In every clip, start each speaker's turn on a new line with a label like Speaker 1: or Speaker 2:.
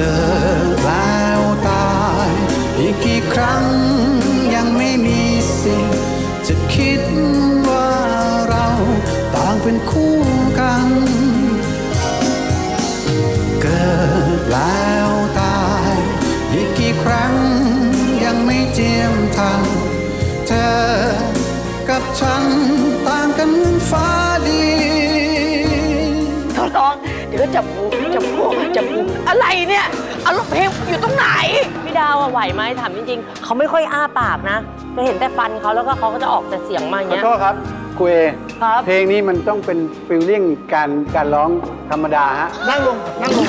Speaker 1: เกิดแล้วตาย อีกกี่ครั้งยังไม่มีสิทธิ์จะคิดว่าเราต่างเป็นคู่กัน เกิดแล้วตาย อีกกี่ครั้งยังไม่เจียมทางเธอกับฉันต่างกันเหมือนฟ้า
Speaker 2: เดี๋ยวก็จับหูจับหูจับหูอะไรเนี่ยอารมณ์เพลงอยู่ตรงไหน
Speaker 3: พี่ดาวอะไหวไหมถามจริงๆเขาไม่ค่อยอ้าปากนะจะเห็นแต่ฟันเขาแล้วก็เขาก็จะออกแต่เสียงมาอย่าง
Speaker 4: ขอ
Speaker 3: เงี้ย
Speaker 4: โทษครับคุย
Speaker 3: ครับ
Speaker 4: เพลงนี้มันต้องเป็นฟิลลิ่งการการร้องธรรมดาฮะ
Speaker 5: นั่งลง นั่งลง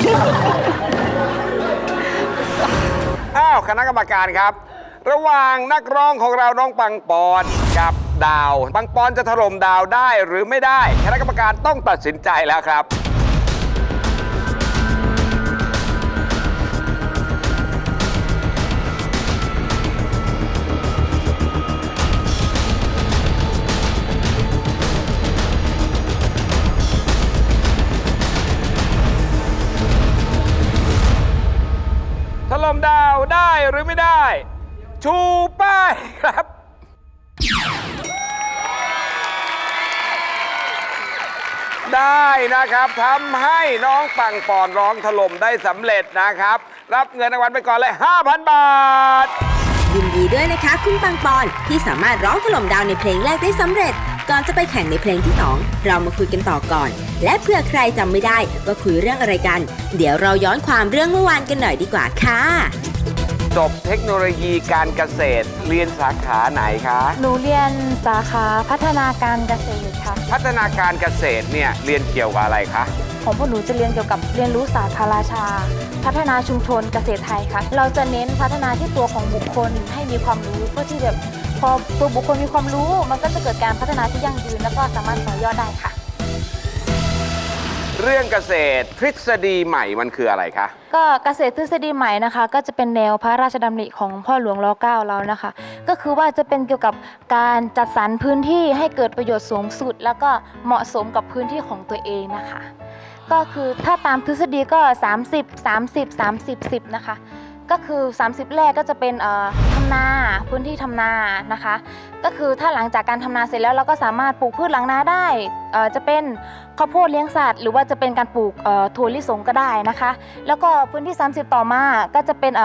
Speaker 6: อ้าว คณะกรรมการครับ ระหว่างนักร้องของเราน้องปังปอนกับดาว ปังปอนจะถล่มดาวได้หรือไม่ได้ คณะกรรมการต้องตัดสินใจแล้วครับ ได้ชูป้ายครับ ได้นะครับทำให้น้องปังปอนร้องถล่มได้สำเร็จนะครับ รับเงินรางวัลไปก่อนเลย 5,000 บาท
Speaker 7: ยินดีด้วยนะคะคุณปังปอนที่สามารถร้องถล่มดาวในเพลงแรกได้สำเร็จ ก่อนจะไปแข่งในเพลงที่ 2 เรามาคุยกันต่อก่อน และเผื่อใครจำไม่ได้ว่าคุยเรื่องอะไรกัน เดี๋ยวเราย้อนความเรื่องเมื่อวานกันหน่อยดีกว่าค่ะ
Speaker 6: จบเทคโนโลยีการเกษตร เรียนสาขาไหนคะ
Speaker 8: หนูเรียนสาขาพัฒนาการเกษตรค่ะ
Speaker 6: พัฒนาการเกษตรเนี่ยเรียนเกี่ยวกับอะไรคะ
Speaker 8: ของพวกหนูจะเรียนเกี่ยวกับเรียนรู้ศาสตร์พาราชา พัฒนาชุมชนเกษตรไทยค่ะ เราจะเน้นพัฒนาที่ตัวของบุคคลให้มีความรู้เพื่อที่แบบพอตัวบุคคลมีความรู้ มันก็จะเกิดการพัฒนาที่ยั่งยืนแล้วก็สามารถต่อยอดได้ค่ะ
Speaker 6: เรื่องเกษตรทฤษฎีใหม่มันคืออะไรคะ
Speaker 8: ก็เกษตรทฤษฎีใหม่นะคะ ก็จะเป็นแนวพระราชดำริของพ่อหลวงรอเก้าเรานะคะ ก็คือว่าจะเป็นเกี่ยวกับการจัดสรรพื้นที่ให้เกิดประโยชน์สูงสุด แล้วก็เหมาะสมกับพื้นที่ของตัวเองนะคะ ก็คือถ้าตามทฤษฎีก็ 30 30 30 10นะคะ ก็คือ 30 แรกก็จะเป็นทำนาพื้นที่ทำนานะคะ ก็คือถ้าหลังจากการทำนาเสร็จแล้วเราก็สามารถปลูกพืชหลังนาได้จะเป็นข้าวโพดเลี้ยงสัตว์หรือว่าจะเป็นการปลูกถั่วลิสงก็ได้นะคะ แล้วก็พื้นที่ 30 ต่อมาก็จะเป็นอ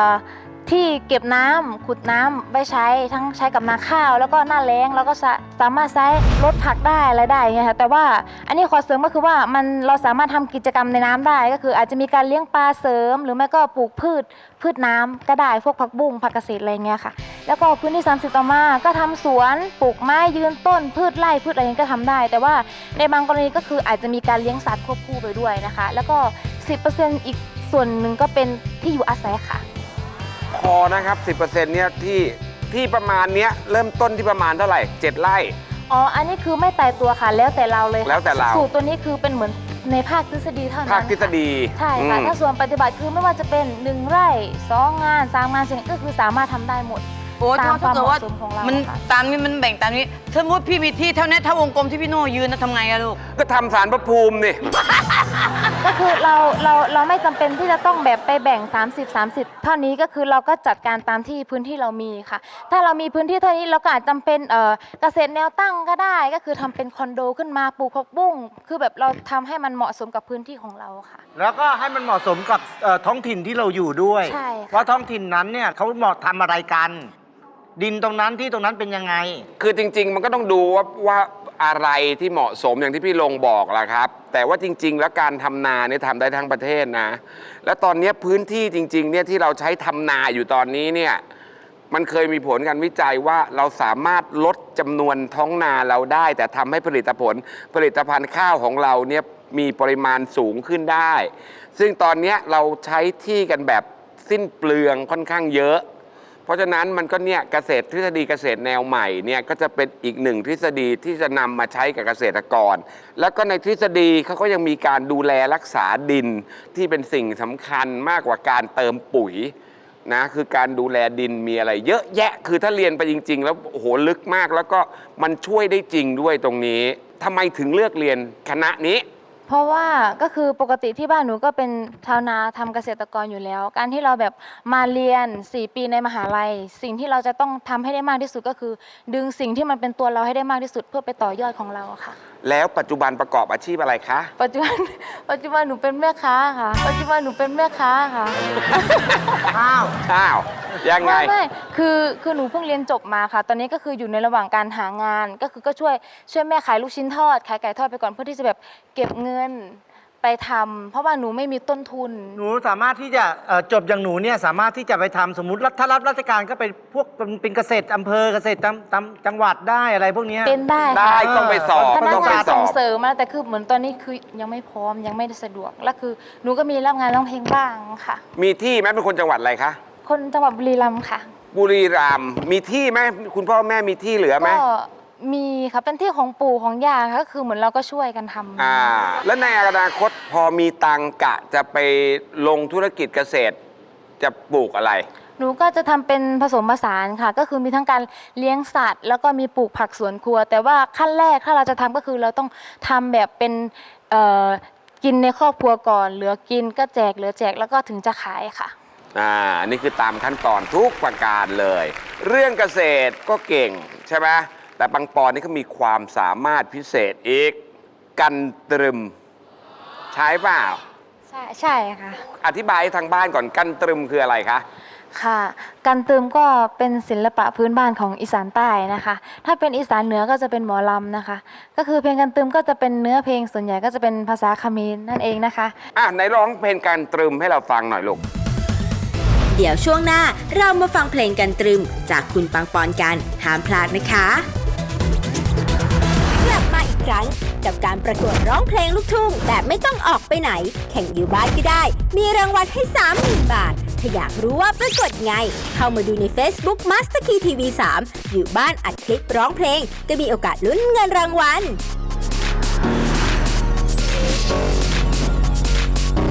Speaker 8: ที่เก็บน้ำขุดน้ำไว้ใช้ทั้งใช้กับนาข้าว แล้วก็หน้าแล้งแล้วก็สาสามารถใช้ลดผักได้อะไรได้เงี้ยค่ะแต่ว่าอันนี้ขอเสริมก็คือว่ามันเราสามารถทำกิจกรรมในน้ำได้ ก็คืออาจจะมีการเลี้ยงปลาเสริม หรือไม่ก็ปลูกพืช พืชน้ำก็ได้พวกผักบุ้งผักเกษตรอะไรเงี้ยค่ะ แล้วก็พื้นที่ 30 ต่อมา ก็ทำสวนปลูกไม้ยืนต้น พืชไร่พืชอะไรอย่างนี้ก็ทำได้ แต่ว่าในบางกรณีก็คืออาจจะมีการเลี้ยงสัตว์ควบคู่ไปด้วยนะคะ แล้วก็ 10%อีกส่วนหนึ่งก็เป็นที่อยู่อาศัยค่ะ
Speaker 6: อนะครับ 10%เนี่ยที่ที่ประมาณเนี้ยเริ่มต้นที่ประมาณเท่าไหร่ 7 ไร่
Speaker 8: อ๋อ อันนี้คือไม่ตายตัวค่ะ แล้วแต่เราเลยค่ะ
Speaker 6: แล้วแต่เรา
Speaker 8: สูตรตัวนี้คือเป็นเหมือนในภาคทฤษฎีเท่านั้น
Speaker 6: ภาคทฤษฎี
Speaker 8: ใช่ค่ะ
Speaker 6: อืม
Speaker 8: ถ้าส่วนปฏิบัติคือไม่ว่าจะเป็น 1 ไร่ 2 งาน 3 งานสิ่งก็คือสามารถทำได้หมด
Speaker 2: โอ้
Speaker 8: ตาม
Speaker 2: ถ้าเกิดว่า
Speaker 8: ความเหมาะสมของเรา
Speaker 2: มัน
Speaker 8: ค่ะ
Speaker 2: ตามนี้มันแบ่งตามนี้สมมติพี่มีที่เท่านี้ถ้าวงกลมที่พี่โน่ยืนนะทำไงอะลูก
Speaker 6: ก็ทำสารพระภูมินี่
Speaker 8: ก็คือเราเราเราไม่จำเป็นที่จะต้องแบบไปแบ่ง 30 30 เท่านี้ก็คือเราก็จัดการตามที่พื้นที่เรามีค่ะ ถ้าเรามีพื้นที่เท่านี้เราก็อาจจำเป็นเอ่อเกษตรแนวตั้งก็ได้ ก็คือทำเป็นคอนโดขึ้นมาปลูกผักบุ้งคือแบบเราทำให้มันเหมาะสมกับพื้นที่ของเราค่ะ
Speaker 5: แล้วก็ให้มันเหมาะสมกับเอ่อท้องถิ่นที่เราอยู่ด้วย
Speaker 8: ใช่ค่ะ
Speaker 5: ว่าท้องถิ่นนั้นเนี่ยเขาเหมาะทำอะไรกัน ดินตรงนั้นที่ตรงนั้นเป็นยังไง
Speaker 6: คือจริง ๆ มันก็ต้องดูว่าว่าอะไรที่เหมาะสมอย่างที่พี่ลงบอกล่ะครับ แต่ว่าจริง ๆ แล้วการทำนาเนี่ยทำได้ทั้งประเทศนะ แล้วตอนเนี้ยพื้นที่จริง ๆ เนี่ยที่เราใช้ทำนาอยู่ตอนนี้เนี่ยมันเคยมีผลการวิจัยว่าเราสามารถลดจำนวนท้องนาเราได้ แต่ทำให้ผลิตผลผลิตภัณฑ์ข้าวของเราเนี่ยมีปริมาณสูงขึ้นได้ ซึ่งตอนเนี้ยเราใช้ที่กันแบบสิ้นเปลืองค่อนข้างเยอะ เพราะฉะนั้นมันก็เนี่ยเกษตรทฤษฎีเกษตรแนวใหม่เนี่ยก็จะเป็นอีกหนึ่งทฤษฎีที่จะนำมาใช้กับเกษตรกร แล้วก็ในทฤษฎีเขาก็ยังมีการดูแลรักษาดินที่เป็นสิ่งสำคัญมากกว่าการเติมปุ๋ยนะคือการดูแลดินมีอะไร เยอะแยะคือถ้าเรียนไปจริง ๆ แล้วโอ้โหลึกมากแล้วก็มันช่วยได้จริงด้วยตรงนี้ทำไมถึงเลือกเรียนคณะนี้
Speaker 8: เพราะว่าก็คือปกติที่บ้านหนูก็เป็นชาวนาทำเกษตรกรอยู่แล้ว การที่เราแบบมาเรียน 4 ปีในมหาลัย สิ่งที่เราจะต้องทำให้ได้มากที่สุดก็คือ ดึงสิ่งที่มันเป็นตัวเราให้ได้มากที่สุด เพื่อไปต่อยอดของเราค่ะ
Speaker 6: แล้วปัจจุบันประกอบอาชีพอะไรคะ
Speaker 8: ปัจจุบัน ปัจจุบันหนูเป็นแม่ค้าค่ะ ปัจจุบันหนูเป็นแม่ค้าค่ะ
Speaker 5: อ้าว
Speaker 6: อ้าว ยังไง
Speaker 8: ไม่ไม่คือคือหนูเพิ่งเรียนจบมาค่ะ ตอนนี้ก็คืออยู่ในระหว่างการหางาน ก็คือก็ช่วยช่วยแม่ขายลูกชิ้นทอดขายไก่ทอดไปก่อนเพื่อที่จะแบบเก็บเงินไปทำเพราะว่าหนูไม่มีต้นทุน
Speaker 5: หนูสามารถที่จะเอ่อจบอย่างหนูเนี่ยสามารถที่จะไปทำสมมติรัฐถ้ารับราชการก็เป็นพวกเป็นเป็นเกษตรอำเภอเกษตรตำตำจังหวัดได้อะไรพวกเนี้ย
Speaker 8: เป็นได้
Speaker 6: ได้
Speaker 8: ค่ะ
Speaker 6: ต้องไปสอบ
Speaker 8: พนัก
Speaker 6: ต้องไป
Speaker 8: งาน
Speaker 6: ส
Speaker 8: ส่
Speaker 6: องบ
Speaker 8: เสริมมาแต่คือเหมือนตอนนี้คือยังไม่พร้อมยังไม่ได้สะดวกแล้วคือหนูก็มีรับงานร้องเพลงบ้างค่ะ
Speaker 6: มีที่ไหมเป็นคนจังหวัดอะไรคะ
Speaker 8: คนจังหวัดบุรีรัมย์ค่ะ
Speaker 6: บุรีรัมย์มีที่ไหมคุณพ่อแม่มีที่เหลือไหม
Speaker 8: ก็มีค่ะเป็นที่ของปู่ของย่าค่ะก็คือเหมือนเราก็ช่วยกันทำ
Speaker 6: อ่า แล้วในอนาคตพอมีตังกะจะไปลงธุรกิจเกษตร จะปลูกอะไร
Speaker 8: หนูก็จะทำเป็นผสมผสานค่ะ ก็คือมีทั้งการเลี้ยงสัตว์ แล้วก็มีปลูกผักสวนครัว แต่ว่าขั้นแรกถ้าเราจะทำก็คือเราต้องทำแบบเป็นเอ่อกินในครอบครัวก่อน เหลือกินก็แจกเหลือแจกแล้วก็ถึงจะขายค่ะ
Speaker 6: อ่าอันนี้คือตามขั้นตอนทุกประการเลย เรื่องเกษตรก็เก่งใช่ไหมแต่บางปอนนี่เขามีความสามารถพิเศษอีก กันตรึม ใช้เปล่า
Speaker 8: ใช่ใช่ค่ะ
Speaker 6: อธิบายให้ทางบ้านก่อนกันตรึมคืออะไรคะ
Speaker 8: ค่ะ การตืมก็เป็นศิลปะพื้นบ้านของอีสานใต้นะคะ ถ้าเป็นอีสานเหนือก็จะเป็นหมอลำนะคะ ก็คือเพลงการตืมก็จะเป็นเนื้อเพลงส่วนใหญ่ก็จะเป็นภาษาเขมรนั่นเองนะคะ
Speaker 6: อะไหนร้องเพลงกันตรึมให้เราฟังหน่อยลูก
Speaker 7: เดี๋ยวช่วงหน้าเรามาฟังเพลงกันตรึม จากคุณปังปอนกันห้ามพลาดนะคะกลับมาอีกครั้งกับการประกวดร้องเพลงลูกทุ่งแบบไม่ต้องออกไปไหน แข่งอยู่บ้านก็ได้ มีรางวัลให้ 30,000 บาท ถ้าอยากรู้ว่าประกวดไง เข้ามาดูใน Facebook Master Key TV 3 อยู่บ้านอัดคลิปร้องเพลง ก็มีโอกาสลุ้นเงินรางวัล